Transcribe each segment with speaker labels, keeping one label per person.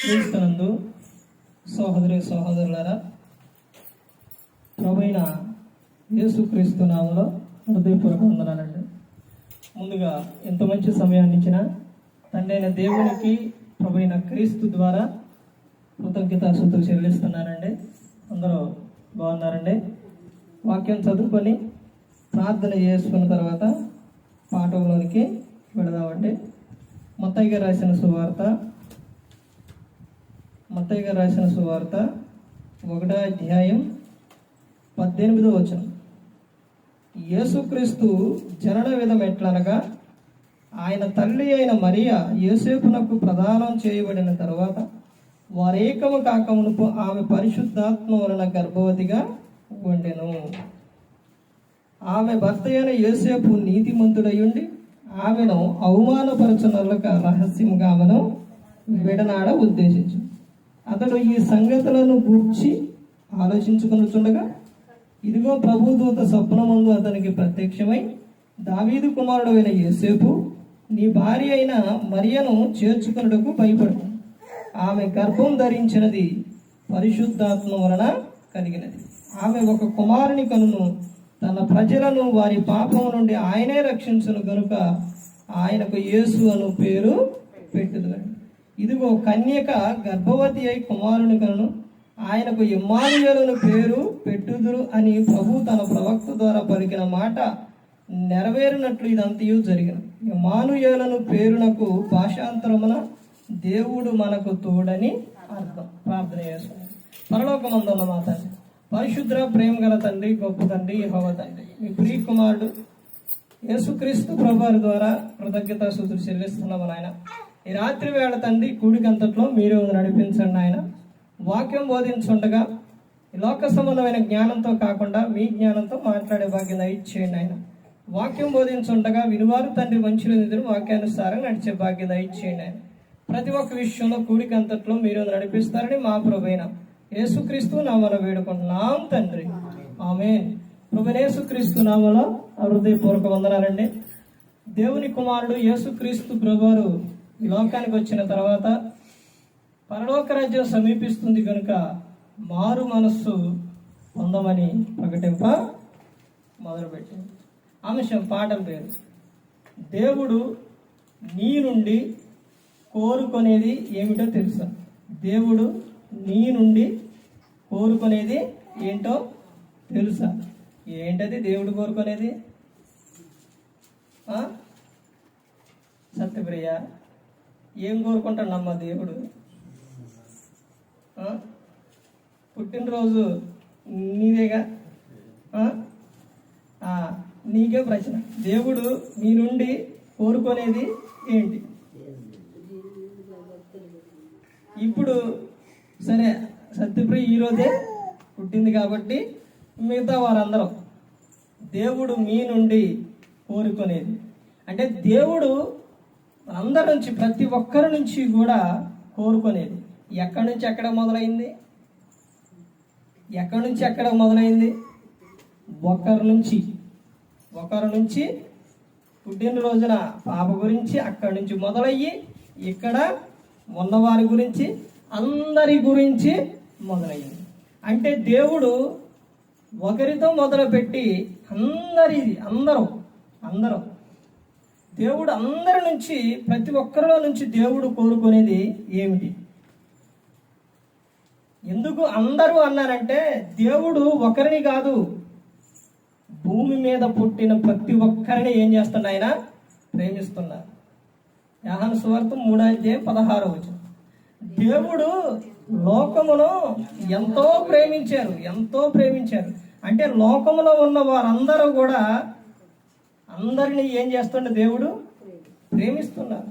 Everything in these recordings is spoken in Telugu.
Speaker 1: క్రీస్తునందు సహోదరి సహోదరులరా ప్రభైన యేసుక్రీస్తు నామంలో హృదయపూర్వక వందనాలండి. ముందుగా ఎంత మంచి సమయాన్ని ఇచ్చిన తండ్రైన దేవునికి ప్రభైన క్రీస్తు ద్వారా కృతజ్ఞతాశుద్ధులు చెల్లిస్తున్నానండి. అందరూ బాగున్నారండి? వాక్యం చదువుకొని ప్రార్థన చేసుకున్న తర్వాత పాఠంలోనికి వెళదామండి మొత్తయ్య గారు రాసిన సువార్త మొత్తయ్య గారు రాసిన సువార్త ఒకటో అధ్యాయం పద్దెనిమిదో వచనం. యేసుక్రీస్తు జనన విధం ఎట్లనగా ఆయన తల్లి అయిన మరియా యోసేపునకు ప్రదానం చేయబడిన తర్వాత వారేకము కాకమునుపు ఆమె పరిశుద్ధాత్మ వలన గర్భవతిగా ఉండెను. ఆమె భర్త అయిన యోసేపు నీతిమంతుడయుండి ఆమెను అవమానపరచనర్లక రహస్యంగా ఆమెను విడనాడ ఉద్దేశించు. అతడు ఈ సంగతులను గూర్చి ఆలోచించుకొనుచుండగా ఇదిగో ప్రభుదూత స్వప్నమందు అతనికి ప్రత్యక్షమై దావీదు కుమారుడు అయిన యేసేపు నీ భార్య అయిన మరియను చేర్చుకున్నటకు భయపడు ఆమె గర్భం ధరించినది పరిశుద్ధాత్మ వలన కలిగినది. ఆమె ఒక కుమారుని కనును తన ప్రజలను వారి పాపం నుండి ఆయనే రక్షించను కనుక ఆయనకు యేసు అను పేరు పెట్టుదలండి ఇదిగో కన్యక గర్భవతి అయి కుమారుని కను ఆయనకు ఇమ్మానుయేలును పేరు పెట్టుదురు అని ప్రభు తన ప్రవక్త ద్వారా పలికిన మాట నెరవేరినట్లు ఇదంతయు జరిగిన ఇమానుయేలను పేరునకు భాషాంతరమున దేవుడు మనకు తోడని అర్థం. ప్రార్థన చేసుకున్నాం పరలోకమందున్న మా పరిశుద్ర ప్రేమ గల తండ్రి గొప్ప తండ్రి హోవ తండ్రి. మీ ప్రియ కుమారుడు యేసుక్రీస్తు ప్రభువారి ద్వారా కృతజ్ఞత సూతులు చెల్లిస్తున్నాము నాయన. ఈ రాత్రి వేళ తండ్రి కూడికంతట్లో మీరు నడిపించండి ఆయన వాక్యం బోధించుండగా లోక సంబంధమైన జ్ఞానంతో కాకుండా మీ జ్ఞానంతో మాట్లాడే భాగ్యం దయచేయండి ఆయన వాక్యం బోధించుండగా వినువారు తండ్రి మంచులు నిధులు వాక్యానుసారం నడిచే భాగ్యం దయచేయండి ఆయన ప్రతి ఒక్క విషయంలో కూడికంతట్లో మీరు నడిపిస్తారని మా ప్రభైనా యేసుక్రీస్తు నామలో వేడుకుంటున్నాం తండ్రి. ఆమె ప్రభునేసుక్రీస్తు నామలో హృదయపూర్వక వందనాలండి. దేవుని కుమారుడు యేసుక్రీస్తు ప్రభువారు లోకానికి వచ్చిన తర్వాత పరలోక రాజ్యం సమీపిస్తుంది కనుక మారు మనస్సు పొందమని ప్రకటింప మొదలుపెట్టింది. అంశం పాఠం పేరు. దేవుడు నీ నుండి కోరుకునేది ఏమిటో తెలుసా? దేవుడు నీ నుండి కోరుకునేది ఏంటో తెలుసా? ఏంటది దేవుడు కోరుకునేది? సత్యప్రియ ఏం కోరుకుంటాడమ్మా దేవుడు? పుట్టినరోజు నీదేగా? నీకే ప్రశ్న. దేవుడు నీ నుండి కోరుకునేది ఏంటి? ఇప్పుడు సరే సత్యప్రియ ఈరోజే పుట్టింది కాబట్టి మిగతా వారందరూ దేవుడు మీ నుండి కోరుకునేది. అంటే దేవుడు అందరి నుంచి ప్రతి ఒక్కరి నుంచి కూడా కోరుకునేది. ఎక్కడి నుంచి ఎక్కడ మొదలైంది? ఎక్కడి నుంచి ఎక్కడ మొదలైంది? ఒకరి నుంచి. ఒకరి నుంచి పుట్టినరోజున పాప గురించి అక్కడి నుంచి మొదలయ్యి ఇక్కడ ఉన్నవారి గురించి అందరి గురించి మొదలయ్యింది అంటే దేవుడు ఒకరితో మొదలుపెట్టి అందరి అందరూ అందరూ. దేవుడు అందరి నుంచి ప్రతి ఒక్కరిలో నుంచి దేవుడు కోరుకునేది ఏమిటి? ఎందుకు అందరూ అన్నారంటే దేవుడు ఒకరిని కాదు భూమి మీద పుట్టిన ప్రతి ఒక్కరిని ఏం చేస్తున్నా ఆయన? ప్రేమిస్తున్నారు యాహన్ సువార్త మూడాధ్యాయం పదహారో వచ్చిన దేవుడు లోకమును ఎంతో ప్రేమించారు ఎంతో ప్రేమించారు. అంటే లోకములో ఉన్న వారందరూ కూడా అందరినీ ఏం చేస్తుండే దేవుడు ప్రేమిస్తున్నారు.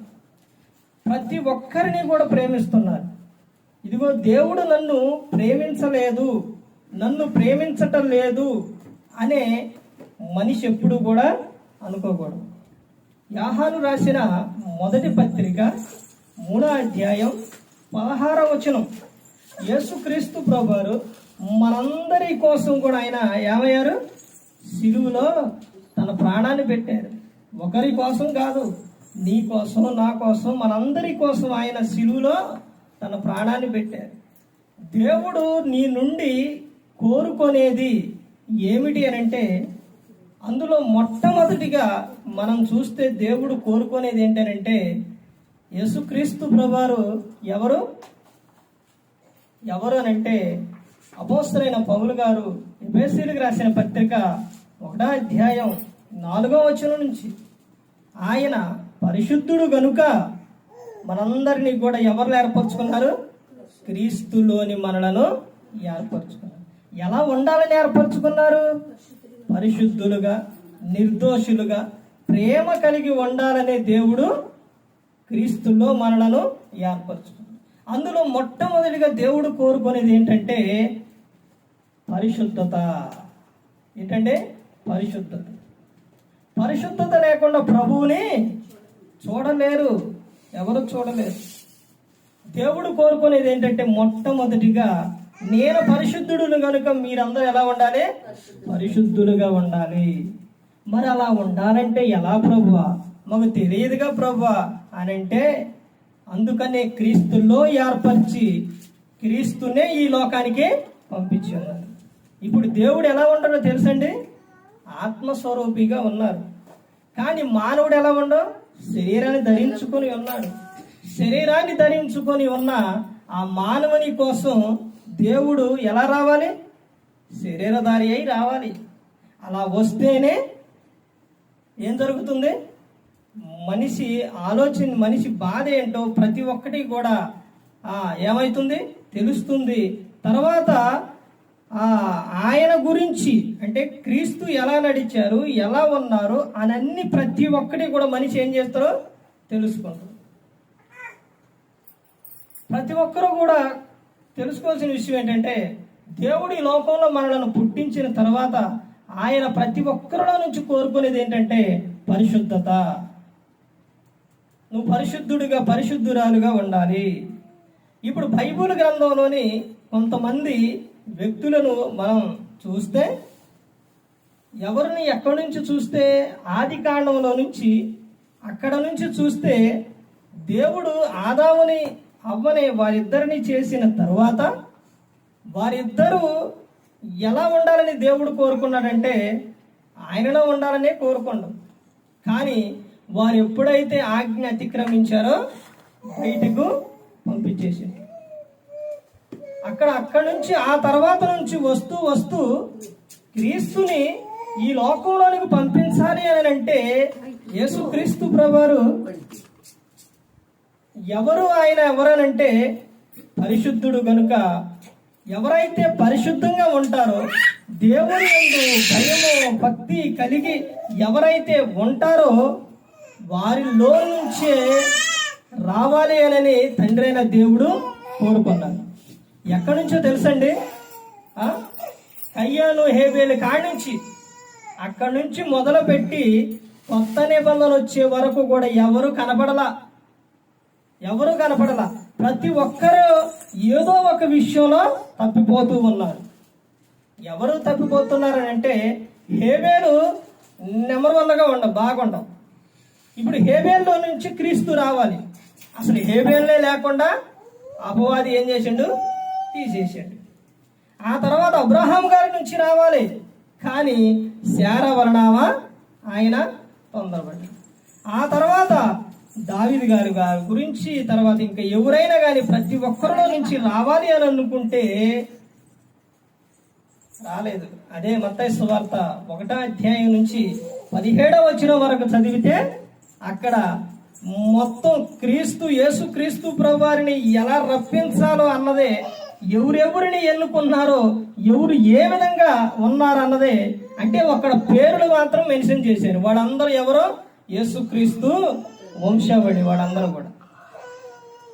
Speaker 1: ప్రతి ఒక్కరిని కూడా ప్రేమిస్తున్నారు. ఇదిగో దేవుడు నన్ను ప్రేమించలేదు నన్ను ప్రేమించటం లేదు అనే మనిషి ఎప్పుడు కూడా అనుకోకూడదు. యాహాను రాసిన మొదటి పత్రిక మూడో అధ్యాయం పదహార వచనం. యేసుక్రీస్తు ప్రభువారు మనందరి కోసం కూడా ఆయన ఏమయ్యారు? సిలువులో తన ప్రాణాన్ని పెట్టారు. ఒకరి కోసం కాదు నీ కోసం నా కోసం మనందరి కోసం ఆయన సిలువులో తన ప్రాణాన్ని పెట్టారు. దేవుడు నీ నుండి కోరుకునేది ఏమిటి అని అంటే అందులో మొట్టమొదటిగా మనం చూస్తే దేవుడు కోరుకునేది ఏంటంటే యేసుక్రీస్తు ప్రభువారు ఎవరు? ఎవరు అని అంటే అపోస్తులైన పౌలు గారు ఎబేసీలకు రాసిన పత్రిక ఒకటో అధ్యాయం నాలుగో వచనం నుంచి. ఆయన పరిశుద్ధుడు గనుక మనందరినీ కూడా ఎవరు ఏర్పరచుకున్నారు? క్రీస్తులోని మనలను ఏర్పరచుకున్నారు. ఎలా ఉండాలని ఏర్పరచుకున్నారు? పరిశుద్ధులుగా నిర్దోషులుగా ప్రేమ కలిగి ఉండాలనే దేవుడు క్రీస్తులో మనలను ఏర్పరచుకున్నాడు. అందులో మొట్టమొదటిగా దేవుడు కోరుకునేది ఏంటంటే పరిశుద్ధత. ఏంటంటే పరిశుద్ధత. పరిశుద్ధత లేకుండా ప్రభువుని చూడలేరు. ఎవరు చూడలేరు. దేవుడు కోరుకునేది ఏంటంటే మొట్టమొదటిగా నేను పరిశుద్ధుడును కనుక మీరందరూ ఎలా ఉండాలి? పరిశుద్ధులుగా ఉండాలి. మరి అలా ఉండాలంటే ఎలా ప్రభువా? మాకు తెలియదుగా ప్రభువా. అని అంటే అందుకనే క్రీస్తులో ఏర్పరిచి క్రీస్తునే ఈ లోకానికి పంపించి ఉన్నారు ఇప్పుడు దేవుడు ఎలా ఉంటాడో తెలుసండి? ఆత్మస్వరూపిగా ఉన్నారు. కానీ మానవుడు ఎలా ఉండో? శరీరాన్ని ధరించుకొని ఉన్నాడు. శరీరాన్ని ధరించుకొని ఉన్న ఆ మానవుని కోసం దేవుడు ఎలా రావాలి? శరీరధారి అయి రావాలి. అలా వస్తేనే ఏం జరుగుతుంది? మనిషి ఆలోచన మనిషి బాధ ఏంటో ప్రతి ఒక్కటి కూడా ఏమవుతుంది? తెలుస్తుంది. తర్వాత ఆ, ఆయన గురించి అంటే క్రీస్తు ఎలా నడిచారు ఎలా ఉన్నారు అనన్ని ప్రతి ఒక్కటి కూడా మనిషి ఏం చేస్తారో తెలుసుకుంటారు. ప్రతి ఒక్కరూ కూడా తెలుసుకోవాల్సిన విషయం ఏంటంటే దేవుడు ఈ లోకంలో మనలను పుట్టించిన తర్వాత ఆయన ప్రతి ఒక్కరిలో నుంచి కోరుకునేది ఏంటంటే పరిశుద్ధత. నువ్వు పరిశుద్ధుడిగా పరిశుద్ధురాలుగా ఉండాలి. ఇప్పుడు బైబుల్ గ్రంథంలోని కొంతమంది వ్యక్తులను మనం చూస్తే ఎవరిని ఎక్కడి నుంచి చూస్తే ఆది కాండంలో నుంచి అక్కడ నుంచి చూస్తే దేవుడు ఆదాముని అవ్వని వారిద్దరిని చేసిన తరువాత వారిద్దరూ ఎలా ఉండాలని దేవుడు కోరుకున్నాడంటే ఆయనలో ఉండాలనే కోరుకున్నాడు కానీ వారు ఎప్పుడైతే ఆజ్ఞ అతిక్రమించారో బయటకు పంపించేసింది అక్కడ అక్కడ నుంచి ఆ తర్వాత నుంచి వస్తూ వస్తూ క్రీస్తుని ఈ లోకంలోనికి పంపించాలి అని అంటే యేసు క్రీస్తు ప్రభువారు ఎవరు ఆయన ఎవరనంటే పరిశుద్ధుడు గనుక ఎవరైతే పరిశుద్ధంగా ఉంటారో దేవుని భయము భక్తి కలిగి ఎవరైతే ఉంటారో వారిలో నుంచే రావాలి అని తండ్రైన దేవుడు కోరుకున్నాడు. ఎక్కడి నుంచో తెలుసండి? కయ్యాను హేబేలు నుంచి. అక్కడి నుంచి మొదలుపెట్టి కొత్త నిబంధనలు వచ్చే వరకు కూడా ఎవరు కనపడలా? ఎవరు కనపడలా? ప్రతి ఒక్కరూ ఏదో ఒక విషయంలో తప్పిపోతూ ఉన్నారు. ఎవరు తప్పిపోతున్నారు అంటే హేబేలు నెంబర్ వన్గా ఉండవు బాగుండవు. ఇప్పుడు హేబేల్లో నుంచి క్రీస్తు రావాలి. అసలు హేబేల్లే లేకుండా అపవాది ఏం చేసిండు? తీసేసాడు. ఆ తర్వాత అబ్రహాం గారి నుంచి రావాలి. కానీ శార వర్ణామా ఆయన తొందరపడ్డాడు. ఆ తర్వాత దావిది గారు గారి గురించి తర్వాత ఇంకా ఎవరైనా కానీ ప్రతి ఒక్కరిలో నుంచి రావాలి అని అనుకుంటే రాలేదు. అదే మత్తయ్య సువార్త ఒకటో అధ్యాయం నుంచి పదిహేడవ వచ్చిన వరకు చదివితే అక్కడ మొత్తం క్రీస్తు యేసు క్రీస్తు ప్రభువారిని ఎలా రప్పించాలో అన్నదే ఎవరెవరిని ఎన్నుకున్నారో ఎవరు ఏ విధంగా ఉన్నారు అన్నదే అంటే అక్కడ పేర్లు మాత్రం మెన్షన్ చేశారు. వాళ్ళందరూ ఎవరో? యేసు క్రీస్తు వంశావళి వాళ్ళందరూ కూడా.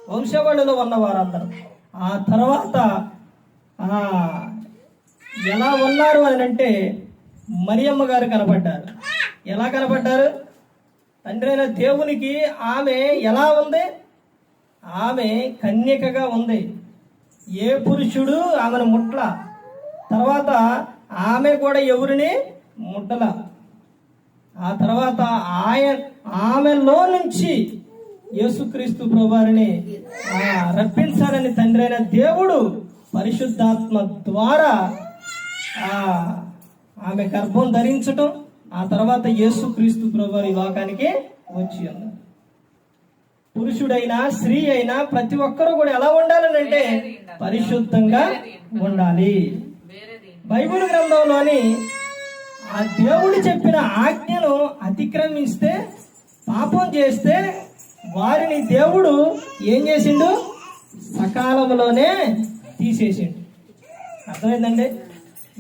Speaker 1: వంశావళిలో ఉన్న వారందరూ. ఆ తర్వాత ఎలా ఉన్నారు అని అంటే మరియమ్మ గారు కనపడ్డారు. ఎలా కనపడ్డారు? తండ్రి అయిన దేవునికి ఆమె ఎలా ఉంది? ఆమె కన్యకగా ఉంది. ఏ పురుషుడు ఆమెను ముట్ల తర్వాత ఆమె కూడా ఎవరిని? ముట్టల. ఆ తర్వాత ఆయన ఆమెలో నుంచి యేసుక్రీస్తు ప్రభువారిని రప్పించాలని తండ్రి అయిన దేవుడు పరిశుద్ధాత్మ ద్వారా ఆమె గర్భం ధరించటం ఆ తర్వాత యేసుక్రీస్తు ప్రభువారి ఈ లోకానికి వచ్చి ఉన్నారు. పురుషుడైనా స్త్రీ అయినా ప్రతి ఒక్కరూ కూడా ఎలా ఉండాలని అంటే పరిశుద్ధంగా ఉండాలి. బైబిల్ గ్రంథంలోని ఆ దేవుడు చెప్పిన ఆజ్ఞను అతిక్రమిస్తే పాపం చేస్తే వారిని దేవుడు ఏం చేసిండు? సకాలంలోనే తీసేసిండు. అర్థమైందండి?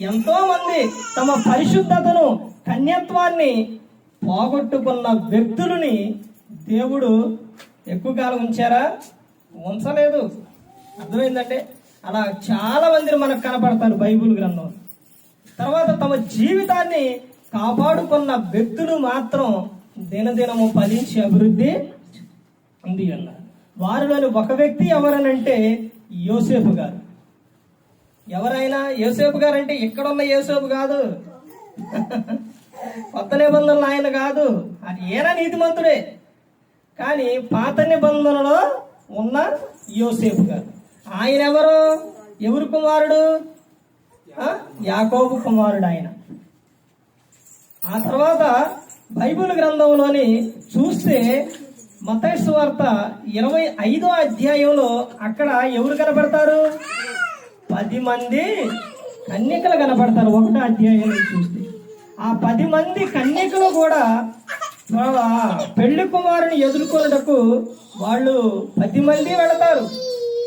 Speaker 1: ఎంతో మంది తమ పరిశుద్ధతను కన్యత్వాన్ని పోగొట్టుకున్న వ్యక్తులని దేవుడు ఎక్కువ కాలం ఉంచారా? ఉంచలేదు. అర్థమైందంటే అలా చాలా మంది మనకు కనపడతారు బైబిల్ గ్రంథం. తర్వాత తమ జీవితాన్ని కాపాడుకున్న వ్యక్తులు మాత్రం దినదినము ఫలించి అభివృద్ధి ఉంది అన్నారు వారిలోని ఒక వ్యక్తి ఎవరనంటే యోసేపు గారు. ఎవరైనా యోసేపు గారు అంటే ఇక్కడున్న యోసేపు కాదు. కొత్త నిబంధనలు ఆయన కాదు. అది ఏనా నీతిమంతుడే. కానీ పాత నిబంధనలో ఉన్న యోసేపు గారు. ఆయన ఎవరు ఎవరు కుమారుడు యాకోబు కుమారుడు ఆయన. ఆ తర్వాత బైబిల్ గ్రంథంలోని చూస్తే మతైసు వార్త ఇరవై ఐదో అధ్యాయంలో అక్కడ ఎవరు కనపడతారు? పది మంది కన్యకలు కనపడతారు. ఒకటో అధ్యాయంలో చూస్తే. ఆ పది మంది కన్యకులు కూడా పెళ్ళి కుమారుని ఎదుర్కొనుటకు వాళ్ళు పది మంది వెళతారు.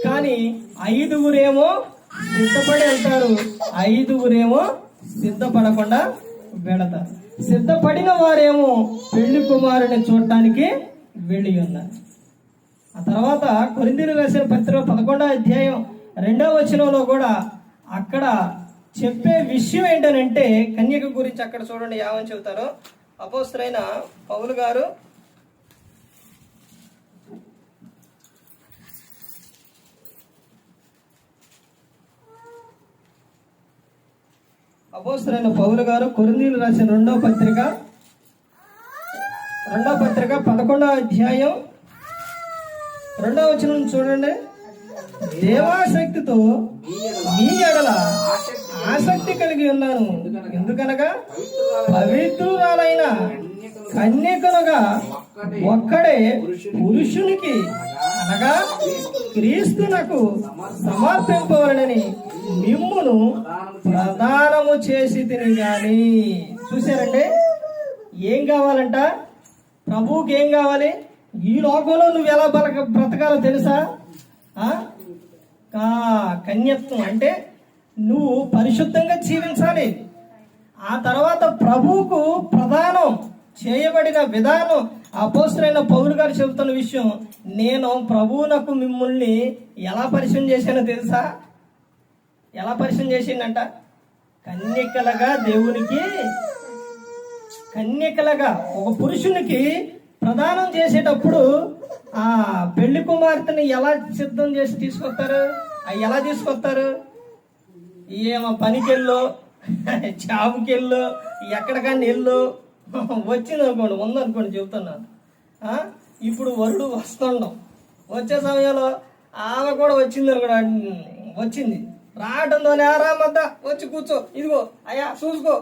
Speaker 1: కానీ ఐదుగురేమో సిద్ధపడి వెళ్తారు. ఐదుగురేమో సిద్ధపడకుండా వెళతారు. సిద్ధపడిన వారేమో పెళ్ళి కుమారుని చూడటానికి వెళ్ళి ఉన్నారు. ఆ తర్వాత కొరిందీలు వేసిన పత్రిక పదకొండో అధ్యాయం రెండవ వచనంలో కూడా అక్కడ చెప్పే విషయం ఏంటనంటే కన్యక గురించి అక్కడ చూడండి ఏమని చెబుతారో. అపోస్తులైన పౌలు గారు అపోస్తులైన పౌలు గారు కొరిందీలు రాసిన రెండో పత్రిక రెండో పత్రిక పదకొండవ అధ్యాయం రెండవ వచనం చూడండి. దేవాశక్తితో మీ ఎడల ఆసక్తి కలిగి ఉన్నాను. ఎందుకనగా? పవిత్రురాలైన కన్యకలుగా ఒక్కడే పురుషునికి అనగా క్రీస్తునకు సమర్పింపవలనని మిమ్మును ప్రదానము చేసి తిని గాని. చూసారంటే ఏం కావాలంట? ప్రభువుకి ఏం కావాలి? ఈ లోకంలో నువ్వు ఎలా బలక బ్రతకాలో తెలుసా? కన్యత్వం అంటే నువ్వు పరిశుద్ధంగా జీవించాలి. ఆ తర్వాత ప్రభువుకు ప్రధానం చేయబడిన విధానం అపోస్తులైన పౌరు గారు చెబుతున్న విషయం నేను ప్రభువునకు మిమ్మల్ని ఎలా పరిచయం చేశానో తెలుసా? ఎలా పరిచయం చేసిందంట కన్యకలగా దేవునికి కన్యకలగా ఒక పురుషునికి ప్రదానం చేసేటప్పుడు ఆ పెళ్ళి కుమార్తెని ఎలా సిద్ధం చేసి తీసుకొస్తారు? అవి ఎలా తీసుకొస్తారు? ఏమో పనికెళ్ళు జాబుకెళ్ళు ఎక్కడికన్నా వెళ్ళు. వచ్చింది అనుకోండి ఉందనుకోండి చెబుతున్నాను ఇప్పుడు వరుడు వస్తుండం. వచ్చే సమయంలో ఆమె కూడా వచ్చింది అనుకోండి వచ్చింది. రావడంతోనే ఆరామద్ద వచ్చి కూర్చో ఇదిగో అయ్యా చూసుకో.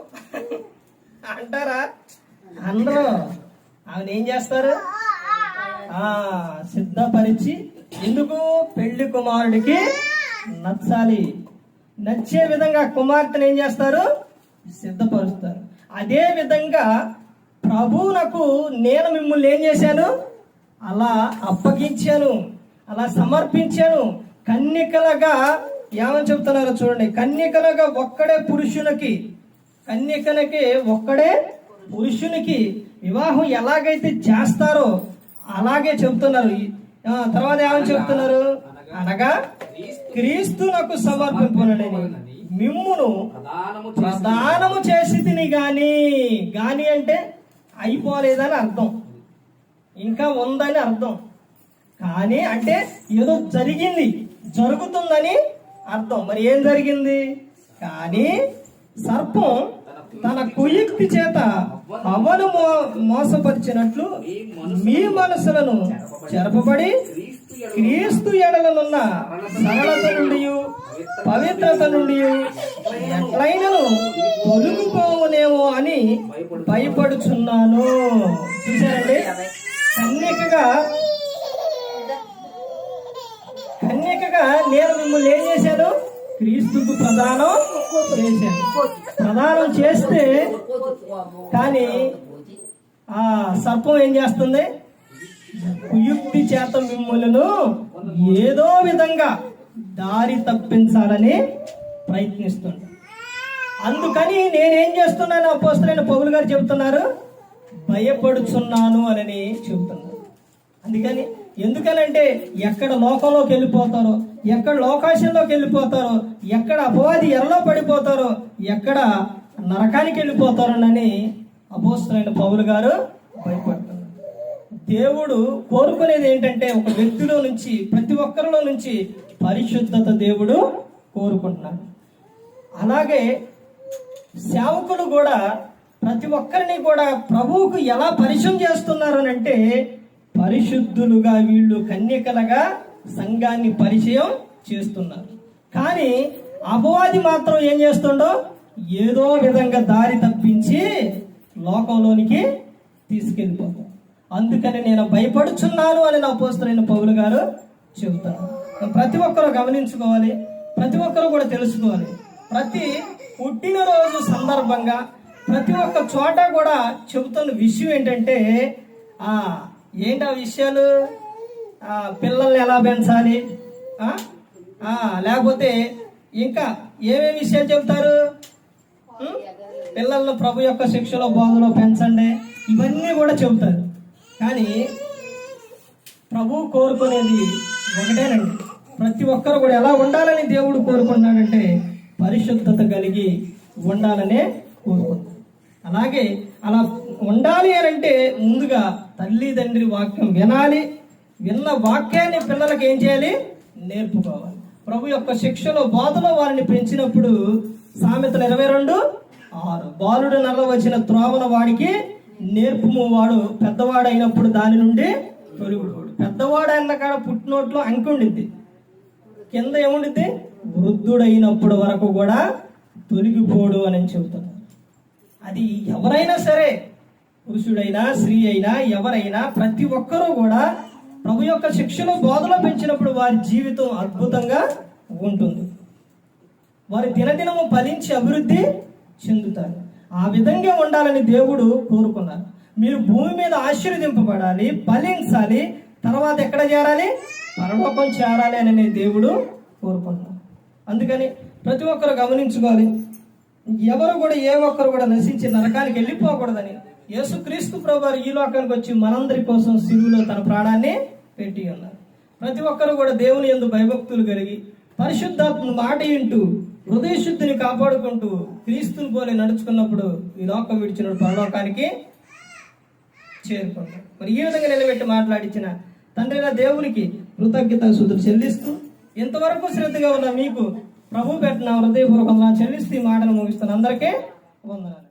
Speaker 1: అంటారా? అందరూ. ఆమెను ఏం చేస్తారు? ఆ సిద్ధపరిచి ఎందుకు పెళ్ళి కుమారుడికి నచ్చాలి? నచ్చే విధంగా కుమార్తెను ఏం చేస్తారు? సిద్ధపరుస్తారు. అదే విధంగా ప్రభువునకు నేను మిమ్మల్ని ఏం చేశాను? అలా అప్పగించాను. అలా సమర్పించాను. కన్యకలుగా ఏమని చెప్తున్నారో చూడండి. కన్యకలుగా ఒక్కడే పురుషునికి కన్యకలకి ఒక్కడే పురుషునికి వివాహం ఎలాగైతే చేస్తారో అలాగే చెప్తున్నారు. తర్వాత ఏమని చెప్తున్నారు? అనగా క్రీస్తునకు సమర్పింపనని మిమ్మును
Speaker 2: ప్రధానము
Speaker 1: ప్రదానము చేసి తిని గాని గాని అంటే అయిపోలేదని అర్థం. ఇంకా ఉందని అర్థం. కానీ అంటే ఏదో జరిగింది జరుగుతుందని అర్థం. మరి ఏం జరిగింది? కానీ సర్పం తన కుయుక్తి చేత అవను మో మోసపరిచినట్లు మీ మనసులను చెరపబడి క్రీస్తు ఎడలనున్న సరళత నుండి పవిత్రత నుండి ఎట్లయినను తొలగిపోవునేమో అని భయపడుచున్నాను. చూసారండి కన్యకగా కన్యకగా నేను మిమ్మల్ని ఏం చేశాను? క్రీస్తుకు ప్రధానం చేశాను. ప్రదానం చేస్తే కానీ ఆ సర్పం ఏం చేస్తుంది? కుయుక్తి చేత మిమ్మలను ఏదో విధంగా దారి తప్పించాలని ప్రయత్నిస్తుంది. అందుకని నేనేం చేస్తున్నాను అపోస్తులైన పౌలు గారు చెబుతున్నారు భయపడుచున్నాను అని చెబుతున్నారు అందుకని ఎందుకనంటే ఎక్కడ లోకంలోకి వెళ్ళిపోతారో ఎక్కడ లోకాశంలోకి వెళ్ళిపోతారో ఎక్కడ అపవాది ఎరలో పడిపోతారో ఎక్కడ నరకానికి వెళ్ళిపోతారోనని అపోస్తులైన పౌలు గారు భయపడతారు దేవుడు కోరుకునేది ఏంటంటే ఒక వ్యక్తిలో నుంచి ప్రతి ఒక్కరిలో నుంచి పరిశుద్ధత దేవుడు కోరుకుంటున్నాడు. అలాగే సేవకులు కూడా ప్రతి ఒక్కరిని కూడా ప్రభువుకు ఎలా పరిచయం చేస్తున్నారు అని అంటే పరిశుద్ధులుగా వీళ్ళు కన్యకలుగా సంఘాన్ని పరిచయం చేస్తున్నారు. కానీ అపవాది మాత్రం ఏం చేస్తుండో ఏదో విధంగా దారి తప్పించి లోకంలోనికి తీసుకెళ్ళిపోతాం అందుకని నేను భయపడుచున్నాను అని నా పోస్తున్న పౌలు గారు చెబుతారు. ప్రతి ఒక్కరూ గమనించుకోవాలి. ప్రతి ఒక్కరూ కూడా తెలుసుకోవాలి. ప్రతి పుట్టినరోజు సందర్భంగా ప్రతి ఒక్క చోట కూడా చెబుతున్న విషయం ఏంటంటే ఆ ఏంటి ఆ విషయాలు? పిల్లల్ని ఎలా పెంచాలి? లేకపోతే ఇంకా ఏమేమి విషయాలు చెబుతారు? పిల్లలను ప్రభు యొక్క శిక్షలో బోధలో పెంచండి. ఇవన్నీ కూడా చెబుతారు. కానీ ప్రభు కోరుకునేది ఒకటేనండి. ప్రతి ఒక్కరు కూడా ఎలా ఉండాలని దేవుడు కోరుకున్నాడంటే పరిశుద్ధత కలిగి ఉండాలనే కోరుకున్నాడు అలాగే అలా ఉండాలి అని అంటే ముందుగా తల్లి తండ్రి వాక్యం వినాలి. విన్న వాక్యాన్ని పిల్లలకి ఏం చేయాలి? నేర్పుకోవాలి. ప్రభు యొక్క శిక్షలో బోధలో వారిని పెంచినప్పుడు సామెతలు ఇరవై రెండు ఆరు. బాలుడు నల్ల వచ్చిన త్రోవన వాడికి నేర్పుము వాడు పెద్దవాడైనప్పుడు దాని నుండి తొలిగుడు పెద్దవాడు అన్న కాడ పుట్టినోట్లో అంకి ఉండిద్ది. కింద ఏముండిద్ది? వృద్ధుడైనప్పుడు వరకు కూడా తొలగిపోడు అని చెబుతాడు అది ఎవరైనా సరే పురుషుడైనా స్త్రీ అయినా ఎవరైనా ప్రతి ఒక్కరూ కూడా ప్రభు యొక్క శిక్షను బోధలో పెంచినప్పుడు వారి జీవితం అద్భుతంగా ఉంటుంది. వారి దినదినము ఫలించి అభివృద్ధి చెందుతారు. ఆ విధంగా ఉండాలని దేవుడు కోరుకున్నారు. మీరు భూమి మీద ఆశీర్వదింపబడాలి ఫలించాలి తర్వాత ఎక్కడ చేరాలి? పరలోకం చేరాలి అని దేవుడు కోరుకున్నారు అందుకని ప్రతి ఒక్కరు గమనించుకోవాలి. ఎవరు కూడా ఏ ఒక్కరు కూడా నశించి నరకానికి వెళ్ళిపోకూడదని యేసుక్రీస్తు ప్రభువారు ఈ లోకానికి వచ్చి మనందరి కోసం సిరువులో తన ప్రాణాన్ని పెట్టి ఉన్నారు. ప్రతి ఒక్కరు కూడా దేవుని ఎందు భయభక్తులు కలిగి పరిశుద్ధాత్మ మాట వింటూ హృదయ శుద్ధిని కాపాడుకుంటూ క్రీస్తుని పోలే నడుచుకున్నప్పుడు ఈ లోకం విడిచిన పరలోకానికి చేరుకుంటాడు మరి ఈ విధంగా నిలబెట్టి మాట్లాడించిన తండ్రి దేవునికి కృతజ్ఞత శుద్ధులు చెల్లిస్తూ ఇంతవరకు శ్రద్ధగా ఉన్న మీకు ప్రభు పెట్టిన హృదయపూర్వకంగా చెల్లిస్తూ ఈ మాటను ముగిస్తున్న అందరికీ వందనాలు.